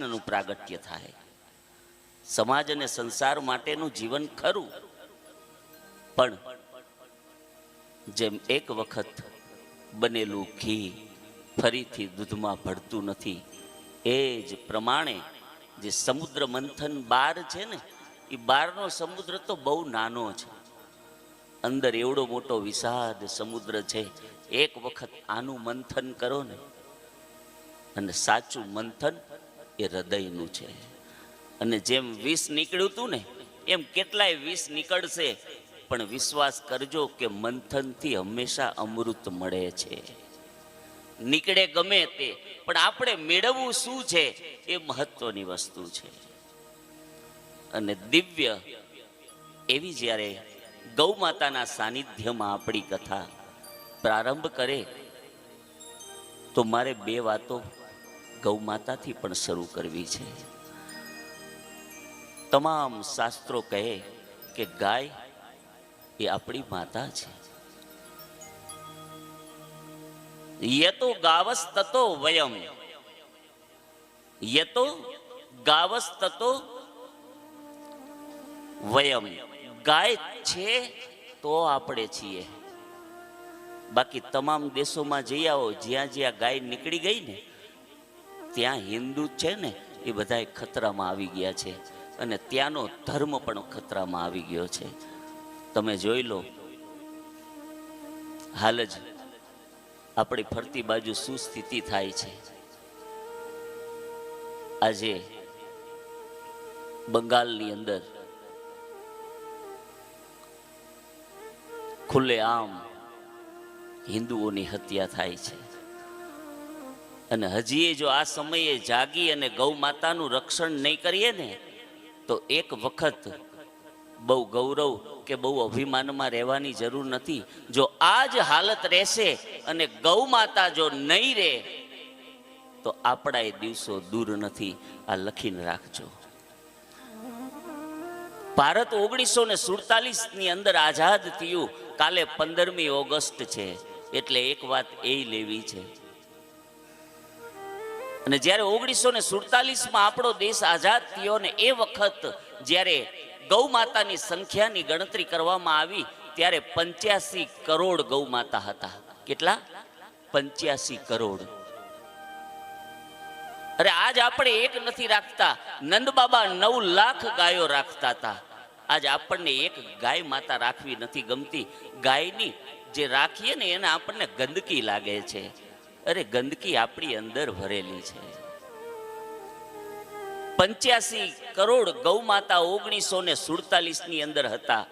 નું પ્રાગટ્ય થાય. સમાજ અને સંસાર માટેનું જીવન ખરું. પણ જેમ એક વખત બનેલું ઘી ફરીથી દૂધમાં ભળતું નથી, એ જ પ્રમાણે જે સમુદ્ર મંથન બાર છે ને, એ બારનો સમુદ્ર તો બહુ નાનો છે. અંદર એવડો મોટો વિષાદ સમુદ્ર છે. એક વખત આનું મંથન કરો ને. અને સાચું મંથન એ હૃદયનું છે. અને જેમ વિષ નીકળ્યું હતું ને, એમ કેટલાય વિષ નીકળશે, પણ વિશ્વાસ કરજો કે મંથનથી હંમેશા અમૃત મળે છે. નીકળે ગમે તે, પણ આપણે મેળવવું શું છે, એ મહત્વની વસ્તુ છે. અને દિવ્ય, એવી જ્યારે ગૌ માતાના સાનિધ્યમાં આપણી કથા પ્રારંભ કરે, તો મારે બે વાતો ગૌ માતાથી પણ શરૂ કરવી છે. તમામ શાસ્ત્રો કહે કે ગાય એ આપણી માતા છે. યતો ગાવસ તતો વયમ. યતો ગાવસ તતો વયમ. ગાય છે તો આપણે છીએ. બાકી તમામ દેશોમાં જઈ આવો, જ્યાં જ્યાં ગાય નીકળી ગઈ ને ત્યાં હિન્દુ છે ને, એ બધા ખતરામાં આવી ગયા છે. અને ત્યાંનો ધર્મ પણ ખતરામાં આવી ગયો છે. તમે જોઈ લો. હાલ જ આપણી ફરતી બાજુ શું સ્થિતિ થાય છે. આજે બંગાળની અંદર ખુલ્લે આમ હિન્દુઓની હત્યા થાય છે. અને હજીએ જો આ સમયે જાગી અને ગૌ માતાનું રક્ષણ નહીં કરીએ ને, તો એક વખત બહુ ગૌરવ કે બહુ અભિમાનમાં રહેવાની જરૂર નથી. જો આ જ હાલત રહેશે અને ગૌ માતા જો નહીં રહે, તો આપણા એ દિવસો દૂર નથી. આ લખીને રાખજો. ભારત ઓગણીસો ને સુડતાલીસની અંદર આઝાદ થયું. કાલે પંદરમી ઓગસ્ટ છે. એટલે એક વાત એ લેવી છે. અને જ્યારે ઓગણીસો ને સુડતાલીસમાં આપણો દેશ આઝાદ થયો ને એ વખત જ્યારે ગૌ માતાની સંખ્યાની ગણતરી કરવામાં આવી, ત્યારે પંચ્યાસી કરોડ ગૌ માતા હતા. કેટલા? પંચ્યાસી કરોડ. અરે આજ આપણે એક નથી રાખતા. નંદ બાબા નવ લાખ ગાયો રાખતા હતા. આજ આપણને એક ગાય માતા રાખવી નથી ગમતી. ગાયની જે રાખીએ ને એને આપણને ગંદકી લાગે છે. અરે, ગંદકી આપણી અંદર ભરેલી છે. પંચ્યાસી કરોડ ગૌ માતા ઓગણીસો ને સુડતાલીસની અંદર હતા.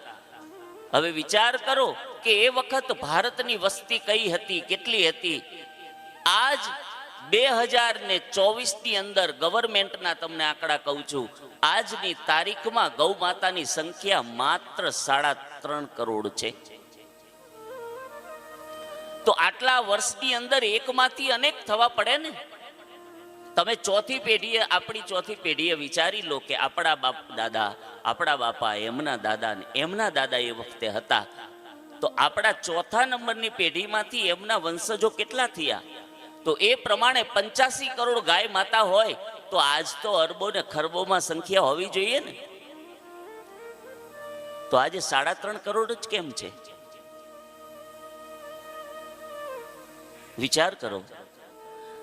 હવે વિચાર કરો કે એ વખત ભારતની વસ્તી કઈ હતી, કેટલી હતી? આજ બે હજાર ને ચોવીસની અંદર ગવર્મેન્ટના તમને આંકડા કહું છું. આજની તારીખમાં ગૌ માતાની સંખ્યા માત્ર સાડા ત્રણ કરોડ છે. તો આટલા વર્ષની અંદર એકમાંથી અનેક થવા પડે ને? તમે ચોથી પેઢીએ, આપણી ચોથી પેઢીએ વિચારી લો કે આપણા બાપ દાદા, આપણા બાપા, એમના દાદા ને એમના દાદા એ વખતે હતા. તો આપણા ચોથા નંબરની પેઢીમાંથી એમના વંશજો કેટલા થયા? તો એ પ્રમાણે પંચ્યાસી કરોડ ગાય માતા હોય, તો આજ તો અરબો ને ખરબોમાં સંખ્યા હોવી જોઈએ ને? તો આજે સાડા ત્રણ કરોડ જ કેમ છે? વિચાર કરો.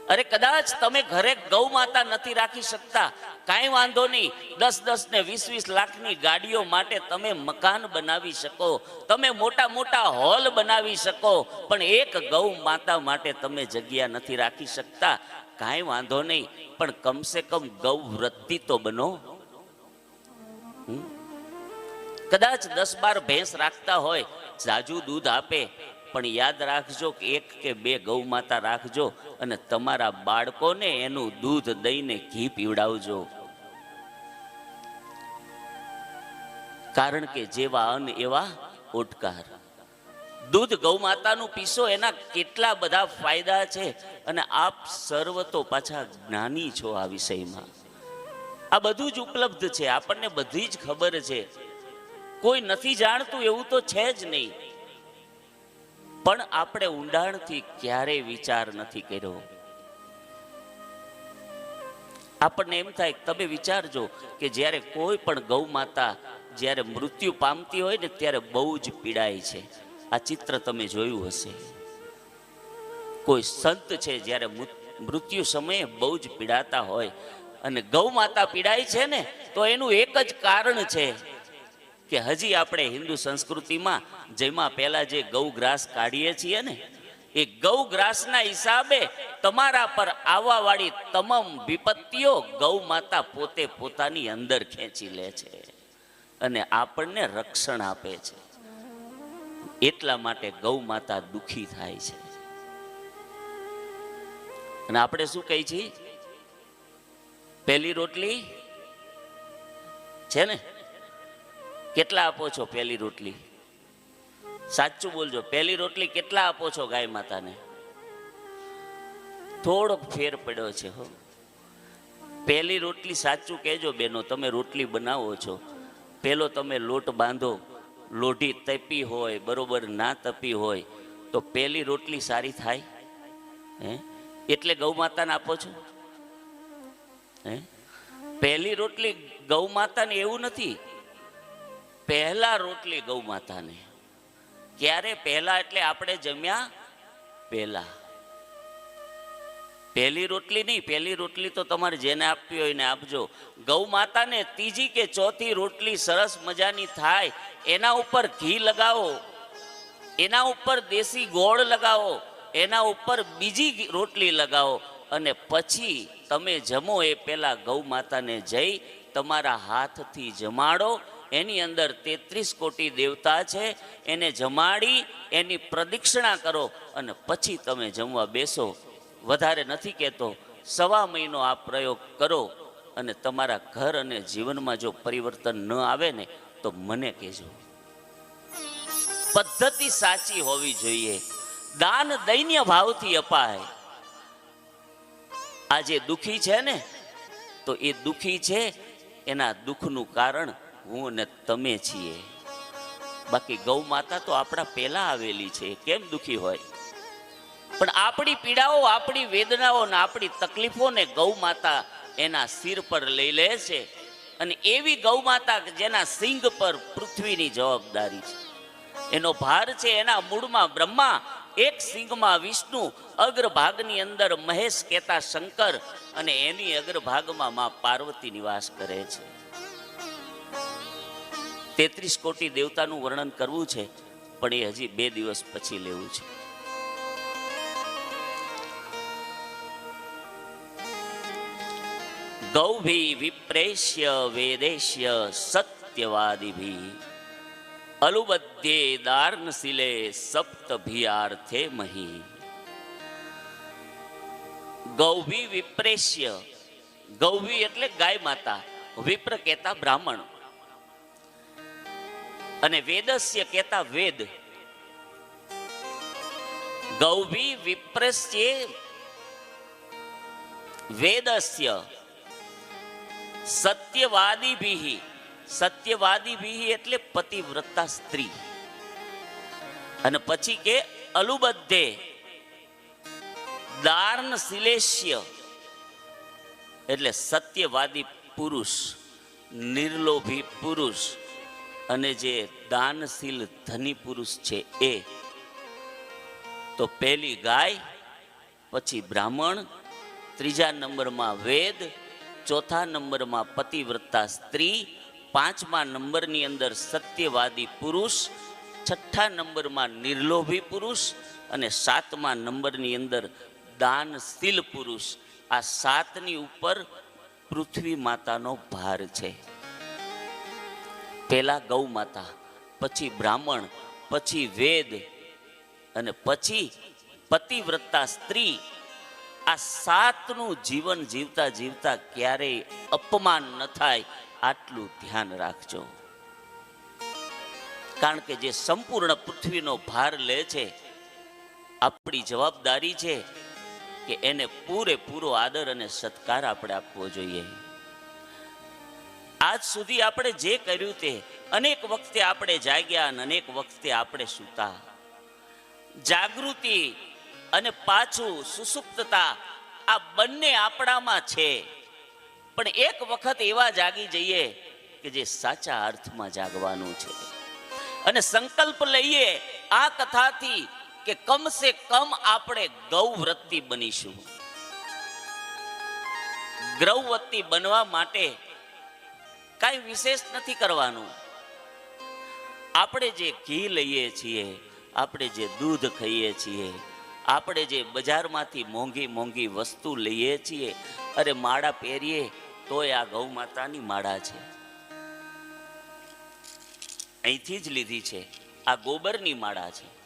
અરે કદાચ તમે ઘરે ગૌ માતા નથી રાખી શકતા. કાંઈ વાંધો નહીં. દસ દસ ને વીસ વીસ લાખની ગાડીઓ માટે તમે મકાન બનાવી શકો. તમે મોટા મોટા હોલ બનાવી શકો. પણ એક ગૌ માતા માટે તમે જગ્યા નથી રાખી શકતા. કાંઈ વાંધો નહીં. પણ કમસે કમ ગૌ વૃત્તિ તો બનો. કદાચ દસ બાર ભેંસ રાખતા હોય, જાજુ દૂધ આપે. પણ યાદ રાખજો કે એક કે બે ગૌ માતા રાખજો અને તમારા બાળકોને એનું દૂધ દઈને ઘી પીવડાવજો. કારણ કે જેવા અન્ન, એવા ઓટકાર દૂધ ગૌ માતાનું પીશો, એના કેટલા બધા ફાયદા છે અને આપ સર્વ તો પાછા જ્ઞાની છો આ વિષયમાં. આ બધું જ ઉપલબ્ધ છે, આપણને બધી જ ખબર છે. કોઈ નથી જાણતું, એવું તો છે જ નહીં. પણ આપણે ઊંડાણથી ક્યારેય વિચાર નથી કર્યો. આપણને એમ થાય, તમે વિચારજો કે જ્યારે કોઈ પણ ગૌ માતા જ્યારે મૃત્યુ પામતી હોય ને ત્યારે બહુ જ પીડાય છે. આ ચિત્ર તમે જોયું હશે. કોઈ સંત છે જ્યારે મૃત્યુ સમયે બહુ જ પીડાતા હોય અને ગૌ માતા પીડાય છે ને, તો એનું એક જ કારણ છે કે હજી આપણે હિન્દુ સંસ્કૃતિમાં જેમાં પહેલા જે ગૌ ગ્રાસ કાઢીએ છીએ ને, એ ગૌ ગ્રાસના હિસાબે તમારા પર આવવા વાળી તમામ વિપત્તિઓ ગૌ માતા પોતે પોતાની અંદર ખેંચી લે છે અને આપણને રક્ષણ આપે છે. એટલા માટે ગૌ માતા દુખી થાય છે. અને આપણે શું કહી છીએ? પહેલી રોટલી છે ને? કેટલા આપો છો પહેલી રોટલી? સાચું બોલજો, પહેલી રોટલી કેટલા આપો છો ગાય માતાને? થોડોક ફેર પડ્યો છે હો. પહેલી રોટલી સાચું કહેજો બેનો, તમે રોટલી બનાવો છો. પેલો તમે લોટ બાંધો, લોઢી તપી હોય, બરોબર ના તપી હોય, તો પહેલી રોટલી સારી થાય? હે? એટલે ગૌ માતાને આપો છો? હે? પહેલી રોટલી ગૌ માતાને એવું નથી પહેલા રોટલી ગૌ માતાને. ક્યારે પહેલા? એટલે આપણે જમ્યા પહેલા. પહેલી રોટલી નહીં, પહેલી રોટલી તો તમારે જેને આપવી હોય ને આપજો. ગૌ માતાને ત્રીજી કે ચોથી રોટલી સરસ મજાની થાય, એના ઉપર ઘી લગાવો. એના ઉપર દેશી ગોળ લગાવો. એના ઉપર બીજી રોટલી લગાવો. અને પછી તમે જમો એ પહેલાં ગૌ માતાને જઈ તમારા હાથથી જમાડો. એની અંદર તેત્રીસ કોટી દેવતા છે, એને જમાડી, એની પ્રદક્ષિણા કરો અને પછી તમે જમવા બેસો. વધારે નથી કહેતો, સવા મહિનો આ પ્રયોગ કરો અને તમારા ઘર અને જીવનમાં જો પરિવર્તન ન આવે ને, તો મને કહેજો. પદ્ધતિ સાચી હોવી જોઈએ. દાન દૈન્ય ભાવથી અપાય. આ જે દુખી છે ને, તો એ દુખી છે, એના દુઃખનું કારણ હું અને તમે છીએ. બાકી ગૌ માતા તો આપણા પહેલા આવેલી છે, કેમ દુખી હોય? પણ આપણી પીડાઓ, આપણી વેદનાઓ ને આપણી તકલીફોને ગૌ માતા એના સિર પર લઈ લે છે અને એવી ગૌ માતા જેના સિંગ પર પૃથ્વીની જવાબદારી છે. એનો ભાર છે એના મૂળમાં બ્રહ્મા, એક સિંગમાં વિષ્ણુ, અગ્રભાગની અંદર મહેશ, કેતા શંકર અને એની અગ્રભાગમાં મા પાર્વતી નિવાસ કરે છે. તેત્રીસ કોટી દેવતાનું વર્ણન કરવું છે, પણ એ હજી બે દિવસ પછી લેવું છે. ગૌભી વિપ્રેશ્ય વેદેશ્ય સત્યવાદિભી. અલુબદ્ધે દાર્નશીલે સપ્તભિયાર્થે મહી. ગૌભી વિપ્રેશ્ય ગૌભી એટલે ગાય માતા. વિપ્ર કહેતા બ્રાહ્મણ. અને વેદસ્ય કહેતા વેદ. ગૌભી વિપ્રસ્ય વેદસ્ય. સત્યવાદીભી. સત્યવાદીભી એટલે પતિવ્રતા સ્ત્રી. અને પછી કે અલુબદ્ધે. દાર્ન શિલેષ્ય. એટલે સત્યવાદી પુરુષ, નિર્લોભી પુરુષ. અને જે દાનશીલ ધની પુરુષ છે એ, તો પહેલી ગાય, પછી બ્રાહ્મણ, ત્રીજા નંબરમાં વેદ, ચોથા નંબરમાં પતિવ્રતા સ્ત્રી, પાંચમા નંબરની અંદર સત્યવાદી પુરુષ, છઠ્ઠા નંબરમાં નિર્લોભી પુરુષ અને સાતમા નંબરની અંદર દાનશીલ પુરુષ. આ સાતની ઉપર પૃથ્વી માતાનો ભાર છે. પહેલા ગૌ માતા, પછી બ્રાહ્મણ, પછી વેદ અને પછી પતિવ્રતા સ્ત્રી આ સાતનું જીવન જીવતા જીવતા ક્યારેય અપમાન ન થાય આટલું ધ્યાન રાખજો. કારણ કે જે સંપૂર્ણ પૃથ્વીનો ભાર લે છે, આપણી જવાબદારી છે કે એને પૂરેપૂરો આદર અને સત્કાર આપણે આપવો જોઈએ. આજ સુધી આપણે જે કર્યું તે, અનેક વખતે આપણે જાગ્યા અને અનેક વખતે આપણે સૂતા. જાગૃતિ અને પાછું સુસુપ્તતા આ બંને આપણામાં છે. પણ એક વખત એવા જાગી જઈએ કે જે સાચા અર્થમાં જાગવાનું છે. અને સંકલ્પ લઈએ આ કથાથી કે કમસે કમ આપણે ગૌવ્રતી બનીશું. ગ્રૌવતી બનવા માટે કાંઈ વિશેષ નથી કરવાનું. આપણે જે ઘી લઈએ છીએ, આપણે જે દૂધ ખાઈએ છીએ, આપણે જે બજારમાંથી મોંઘી મોંઘી વસ્તુ લઈએ છીએ, અરે માળા પહેરીએ તોય આ ગૌ માતાની માળા છે. અહીંથી જ લીધી છે. આ ગોબરની માળા છે.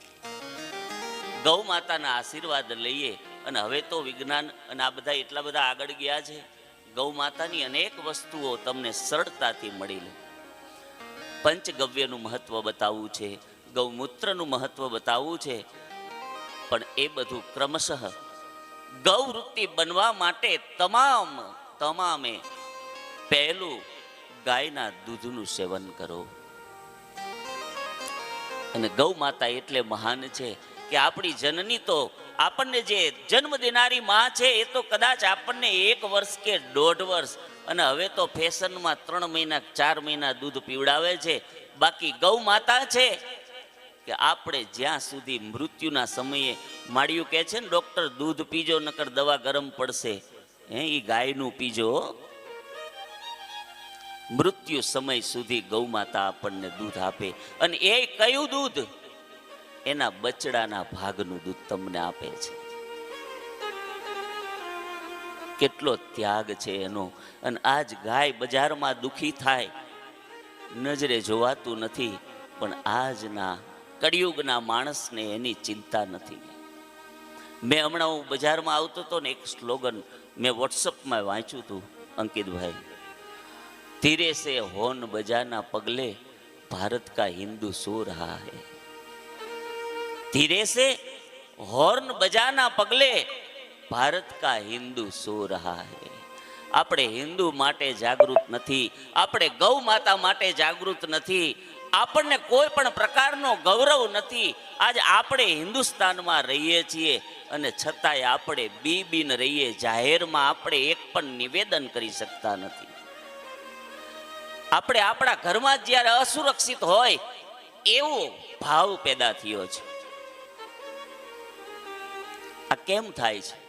ગૌ માતાના આશીર્વાદ લઈએ અને હવે તો વિજ્ઞાન અને આ બધા એટલા બધા આગળ ગયા છે. ગૌ માતાની અનેક વસ્તુઓ તમને સરળતાથી મળી લે પંચગવ્યનું મહત્વ બતાવવું છે, ગૌમૂત્રનું મહત્વ બતાવવું છે, પણ એ બધું ક્રમશઃ ગૌવૃત્તિ બનવા માટે તમામ, તમામે પહેલું ગાયના દૂધનું સેવન કરો. અને ગૌ માતા એટલે મહાન છે કે આપણી જનની તો આપણને જે જન્મ દેનારી માં છે, એ તો કદાચ આપણને એક વર્ષ કે દોઢ વર્ષ, અને હવે તો ફેશનમાં ત્રણ મહિના ચાર મહિના દૂધ પીવડાવે છે. બાકી ગૌ માતા છે કે આપણે જ્યાં સુધી મૃત્યુના સમયે માળિયું કહે છે ને, ડોક્ટર, દૂધ પીજો, નકર દવા ગરમ પડશે. હે એ ગાયનું પીજો. મૃત્યુ સમય સુધી ગૌ માતા આપણને દૂધ આપે. અને એ કયું દૂધ? એના બચડાના ભાગનું દૂધ તમને આપે છે. કેટલો ત્યાગ છે એનો. અને આજ ગાય બજારમાં દુખી થાય. નજરે જોવાતું નથી, પણ આજના કળિયુગના માણસને એની ચિંતા નથી. મેં હમણાં હું બજારમાં આવતો હતો ને, એક સ્લોગન મેં વોટ્સઅપમાં વાંચ્યું હતું, અંકિતભાઈ. ધીરે સે હોન બજાના પગલે ભારત કા હિન્દુ સૂર રહા હૈ. ધીરે સે હોર્ન બજાના પગલે ભારત કા હિન્દુ સો રહા હૈ. આપણે હિન્દુ માટે જાગૃત નથી, આપણે ગૌ માતા માટે જાગૃત નથી, આપણને કોઈ પણ પ્રકારનો ગૌરવ નથી. આજ આપણે હિન્દુસ્તાનમાં રહીએ છીએ અને છતાંય આપણે બી બીન રહીએ, જાહેરમાં આપણે એક પણ નિવેદન કરી શકતા નથી. આપણે આપણા ઘરમાં જ્યારે અસુરક્ષિત હોય, એવો ભાવ પેદા થયો છે. આ કેમ થાય છે?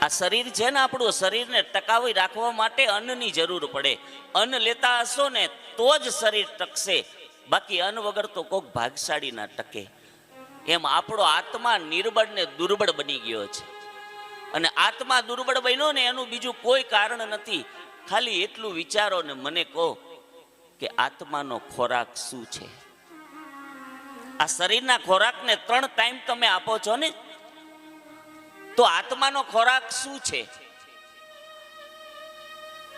આ શરીર છે ને આપણું શરીરને ટકાવી રાખવા માટે અન્નની જરૂર પડે. અન્ન લેતા હશો ને તો જ શરીર ટકશે. બાકી અન્ન વગર તો કોક ભાગશાળી ના ટકે. એમ આપણો આત્મા નિર્બળ ને દુર્બળ બની ગયો છે. અને આત્મા દુર્બળ બન્યો ને એનું બીજું કોઈ કારણ નથી. ખાલી એટલું વિચારો ને મને કહો કે આત્માનો ખોરાક શું છે? આ શરીરના ખોરાકને ત્રણ ટાઈમ તમે આપો છો ને, તો આત્માનો ખોરાક શું છે?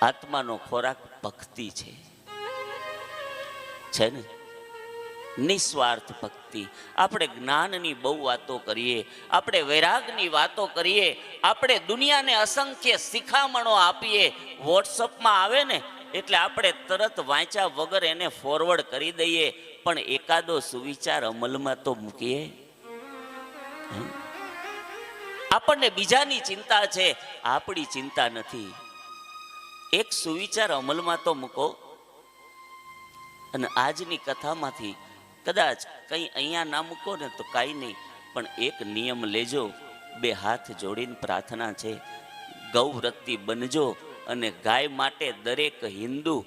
આત્માનો ખોરાક ભક્તિ છે. છે ને? નિસ્વાર્થ ભક્તિ. આપણે જ્ઞાનની બહુ વાતો કરીએ, આપણે વૈરાગની વાતો કરીએ, આપણે દુનિયાને અસંખ્ય શિખામણો આપીએ. વોટ્સઅપમાં આવે ને એટલે આપણે તરત વાંચ્યા વગર એને ફોરવર્ડ કરી દઈએ, પણ એકાદો સુવિચાર અમલમાં તો મૂકીએ. આપણને બીજાની ચિંતા છે, આપણી ચિંતા નથી. એક સુવિચાર અમલમાં તો મૂકો. અને આજની કથામાંથી કદાચ કંઈ અહીંયા ના મૂકો ને તો કાંઈ નહીં, પણ એક નિયમ લેજો, બે હાથ જોડીને પ્રાર્થના છે ગૌવ્રતિ બનજો અને ગાય માટે દરેક હિન્દુ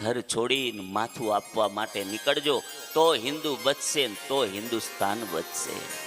ઘર છોડીને માથું આપવા માટે નીકળજો. તો હિન્દુ બચશે તો હિન્દુસ્તાન બચશે